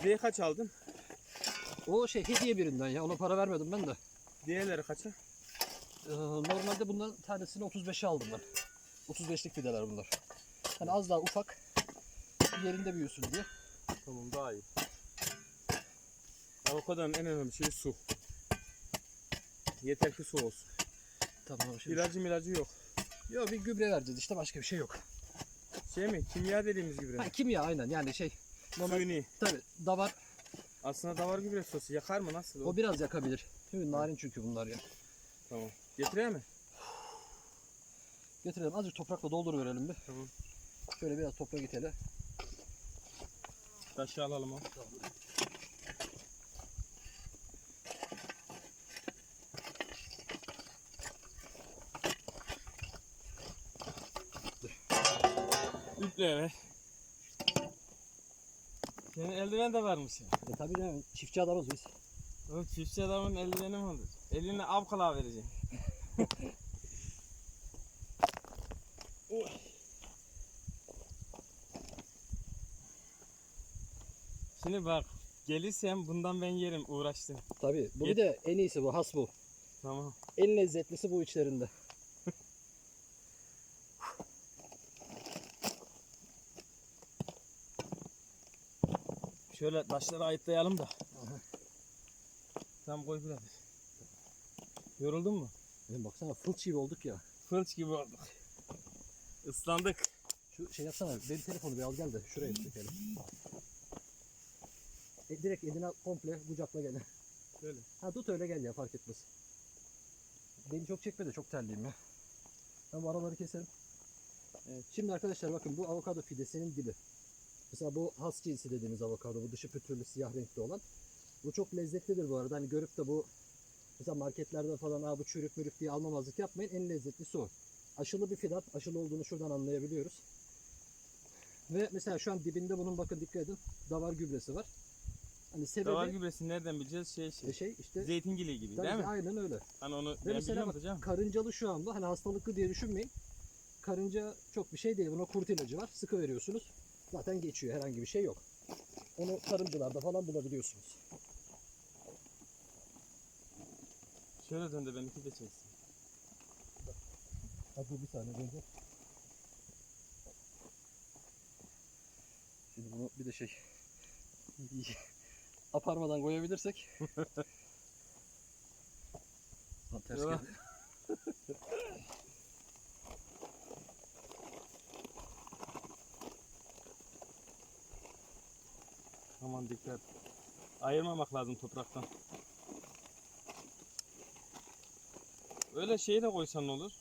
Fideyi kaç aldın? O şey hediye birinden ya. Ona para vermedim ben de. Diğerleri kaça? Ee, normalde bunların tanesini 35'e aldım ben. 35'lik fideler bunlar. Hani az daha ufak. Yerinde büyüsün diye. Tamam daha iyi. Avokadanın en önemli şeyi su. Yeter ki su olsun. Tamam şimdi. İlacı milacı yok. Yok bir gübre vereceğiz işte başka bir şey yok. Şey mi? Kimya dediğimiz gibi. Ha, kimya aynen yani şey. Normal Suyuni. tabi davar Aslında davar gübre sosu. Yakar mı? Nasıl? o biraz yakabilir. Şimdi narin çünkü bunlar ya. Tamam. Getireyim mi? Getirelim azıcık toprakla doldur verelim bir. Tamam. Şöyle biraz toprak itele. Taşı alalım o. Üple Senin eldiven de varmış ya. E tabi canım çiftçi adamız biz. Oğlum çiftçi adamın eldiveni mi olur? Eline av kulağı vereceksin. Şimdi bak gelirsem bundan ben yerim uğraştım. Tabi bu Yet- bir de en iyisi bu has bu. Tamam. En lezzetlisi bu içlerinde. Şöyle taşları ayıtlayalım da. Tam koy birader. Yoruldun mu? Benim baksana fılç gibi olduk ya. Fırç gibi olduk. Islandık. Şu şey yapsana benim telefonu bir al gel de şuraya çekelim. E, direkt eline komple kucakla gel. Şöyle. Ha tut öyle gel ya fark etmez. Beni çok çekme de çok terliyim ya. Ben bu araları keserim. Evet. Şimdi arkadaşlar bakın bu avokado fidesinin dibi. Mesela bu has cinsi dediğimiz avokado. Bu dışı pütürlü siyah renkli olan. Bu çok lezzetlidir bu arada. Hani görüp de bu mesela marketlerde falan Aa, bu çürük mürük diye almamazlık yapmayın. En lezzetlisi o. Aşılı bir fidan. Aşılı olduğunu şuradan anlayabiliyoruz. Ve mesela şu an dibinde bunun bakın dikkat edin. Davar gübresi var. Hani sebebi Davar gübresini nereden bileceğiz? Şey şey. e, şey işte Zeytingili gibi Tabii değil mi? Aynen öyle. Hani onu Ve ben mesela bak, hocam. karıncalı şu anda hani hastalıklı diye düşünmeyin. Karınca çok bir şey değil. Buna kurt ilacı var. Sıkı veriyorsunuz. Zaten geçiyor. Herhangi bir şey yok. Onu karıncalarda falan bulabiliyorsunuz. Şöyle dön de benimki de çeksin. Hadi bir saniye önce. Şimdi bunu bir de şey aparmadan koyabilirsek. Lan ters geldi. Aman dikkat. Ayırmamak lazım topraktan. Öyle şeyi de koysan ne olur?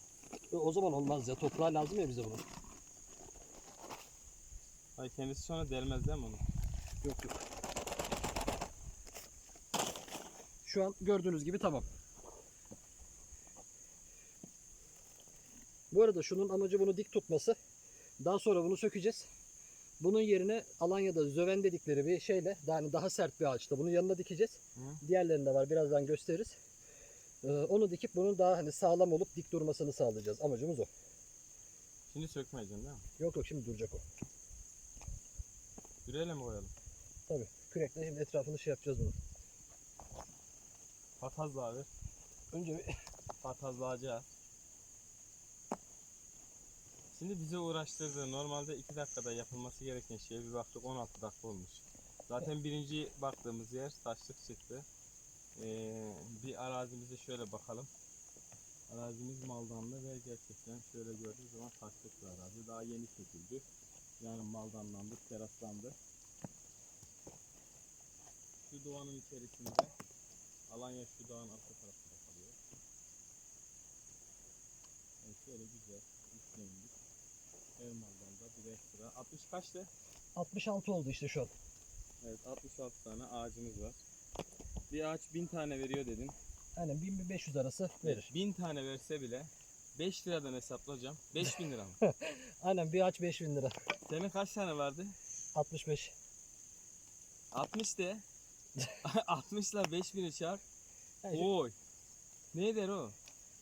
E, O zaman olmaz ya. Toprağı lazım ya bize bunun. Ay kendisi sonra delmez değil mi onu? Yok yok. Şu an gördüğünüz gibi tamam. Bu arada şunun amacı bunu dik tutması. Daha sonra bunu sökeceğiz. Bunun yerine Alanya'da zöven dedikleri bir şeyle yani daha sert bir ağaçta bunun yanına dikeceğiz. Hı. Diğerlerinde var birazdan gösteririz. Ee, onu dikip bunun daha hani sağlam olup dik durmasını sağlayacağız. Amacımız o. Şimdi sökmeyeceksin değil mi? Yok yok şimdi duracak o. Yüreğiyle mi koyalım? Tabii kürekle şimdi etrafını şey yapacağız bunu. Patazla abi. Önce bir Patazlayacağız. Şimdi bize uğraştırdı. Normalde 2 dakikada yapılması gereken şeye bir baktık 16 dakika olmuş. Zaten birinci baktığımız yer taşlık çıktı. Ee, bir arazimize şöyle bakalım. Arazimiz maldanlı ve gerçekten şöyle gördüğünüz zaman taşlık bir arazi. Daha yeni çekildi. Yani maldanlandı, teraslandı. Şu doğanın içerisinde Alanya şu dağın arka tarafında kalıyor. Yani şöyle güzel, üç maldan da bir ekstra. 60 kaçtı? 66 oldu işte şu an. Evet 66 tane ağacımız var. Bir ağaç 1000 tane veriyor dedin. Aynen 1000-1500 arası verir. 1000 tane verse bile 5 liradan hesaplayacağım. 5000 lira mı? Aynen bir ağaç 5000 lira. Senin kaç tane vardı? 65. 60 de. 60 ile 5000'i çarp. Yani Oy. Ne eder o?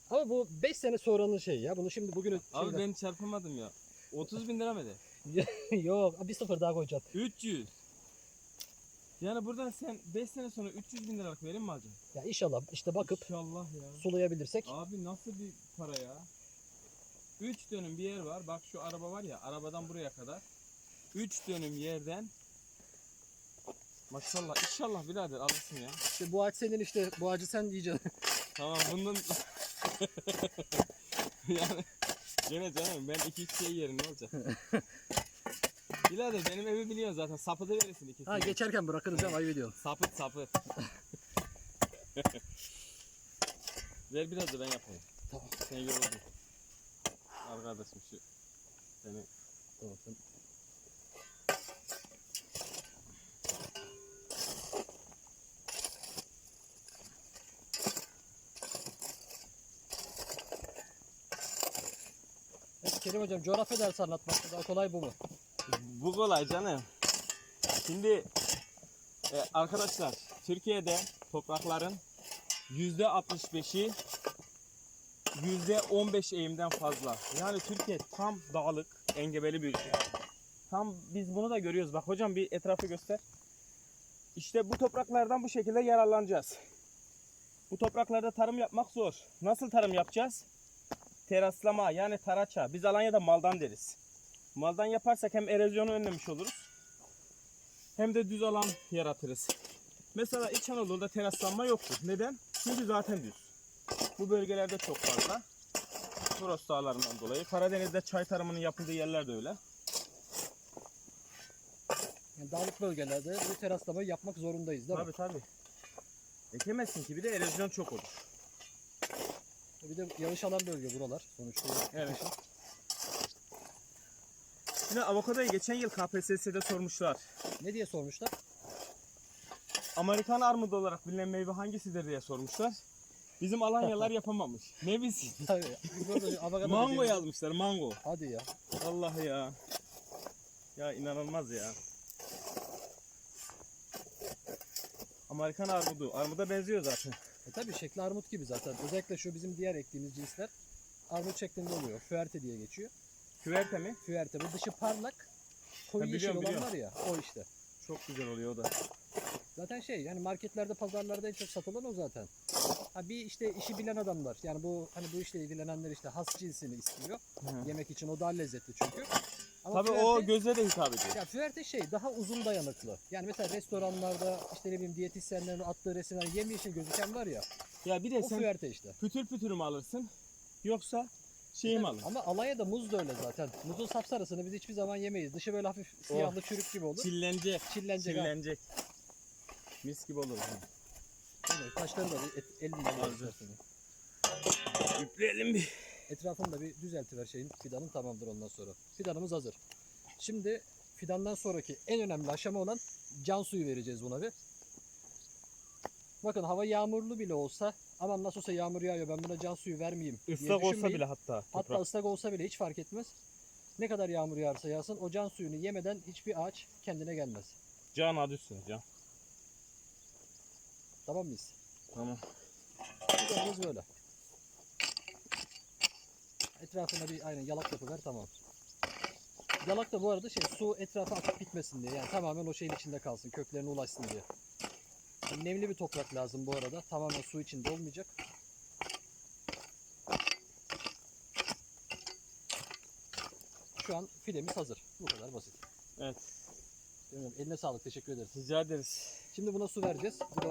Ama bu 5 sene sonranın şeyi ya. Bunu şimdi bugün Abi ben çarpamadım ya. 30 bin lira mı de? Yok bir sıfır daha koyacaksın. 300. Yani buradan sen 5 sene sonra 300 bin liralık verim mi alacaksın? Ya inşallah işte bakıp İnşallah ya. sulayabilirsek. Abi nasıl bir para ya? 3 dönüm bir yer var. Bak şu araba var ya arabadan buraya kadar. 3 dönüm yerden Maşallah inşallah birader alırsın ya. İşte bu ağaç senin işte bu ağacı sen yiyeceksin. Tamam bunun yani gene canım ben iki üç şey yerim ne olacak? Birader benim evi biliyorsun zaten sapı da verirsin ikisini. ha geçerken bırakırız ya ayıp ediyorsun. Sapıt sapıt. Ver biraz da ben yapayım. Tamam. Sen yoruldun. Arkadaşım şu seni Tamam sen. Kerim hocam coğrafya dersi anlatmak daha kolay bu mu? Bu kolay canım. Şimdi e, arkadaşlar Türkiye'de toprakların yüzde 65'i yüzde 15 eğimden fazla. Yani Türkiye tam dağlık, engebeli bir ülke. Tam biz bunu da görüyoruz. Bak hocam bir etrafı göster. İşte bu topraklardan bu şekilde yararlanacağız. Bu topraklarda tarım yapmak zor. Nasıl tarım yapacağız? Teraslama yani taraça. Biz Alanya'da maldan deriz. Maldan yaparsak hem erozyonu önlemiş oluruz. Hem de düz alan yaratırız. Mesela İç Anadolu'da teraslanma yoktur. Neden? Çünkü zaten düz. Bu bölgelerde çok fazla. Toros dağlarından dolayı. Karadeniz'de çay tarımının yapıldığı yerler de öyle. Yani dağlık bölgelerde bu teraslamayı yapmak zorundayız değil mi? Tabii tabii. Ekemezsin ki bir de erozyon çok olur. Bir de yağış alan bölge buralar sonuçta. Evet. Yine avokadoyu geçen yıl KPSS'de sormuşlar. Ne diye sormuşlar? Amerikan armudu olarak bilinen meyve hangisidir diye sormuşlar. Bizim Alanyalılar yapamamış. Ne bilsin? Tabii. Biz burada avokado Mango dediğimiz- yazmışlar mango. Hadi ya. Allah ya. Ya inanılmaz ya. Amerikan armudu. Armuda benziyor zaten. E tabii şekli armut gibi zaten. Özellikle şu bizim diğer ektiğimiz cinsler armut şeklinde oluyor. Füerte diye geçiyor. Küverte mi? Füerte. Bu dışı parlak. Koyu yeşil biliyorum, olan biliyorum. var ya. O işte. Çok güzel oluyor o da. Zaten şey yani marketlerde pazarlarda en çok satılan o zaten. Ha bir işte işi bilen adamlar yani bu hani bu işle ilgilenenler işte has cinsini istiyor. Yemek için o daha lezzetli çünkü. Ama Tabii o göze de hitap ediyor. Ya füerte şey daha uzun dayanıklı. Yani mesela restoranlarda işte ne bileyim diyetisyenlerin attığı resimler yemyeşil gözüken var ya. Ya bir de O sen füerte işte. pütür pütür mü alırsın yoksa şey mi alırsın? Ama Alanya'da muz da öyle zaten. Muzun sapsarısını biz hiçbir zaman yemeyiz. Dışı böyle hafif siyahlı çürük gibi olur. Çillenecek. Çillenecek. ha. Çillenecek. Mis gibi olur. Evet, taşları da bir et, elimle Hazır. alacağız. Üfleyelim bir. Etrafını da bir düzeltiver şeyin fidanın tamamdır ondan sonra. Fidanımız hazır. Şimdi fidandan sonraki en önemli aşama olan can suyu vereceğiz buna bir. Bakın hava yağmurlu bile olsa aman nasıl olsa yağmur yağıyor ben buna can suyu vermeyeyim Islak olsa bile hatta. Hatta Toprak. ıslak olsa bile hiç fark etmez. Ne kadar yağmur yağarsa yağsın o can suyunu yemeden hiçbir ağaç kendine gelmez. Can adı üstüne can. Tamam mıyız? Tamam. Fidanımız böyle. Etrafına bir aynen yalak yapıver tamam. Yalak da bu arada şey su etrafa akıp gitmesin diye yani tamamen o şeyin içinde kalsın köklerine ulaşsın diye. Nemli bir toprak lazım bu arada tamamen su içinde olmayacak. Şu an filemiz hazır. Bu kadar basit. Evet. Eline sağlık teşekkür ederiz. Rica ederiz. Şimdi buna su vereceğiz. Bu da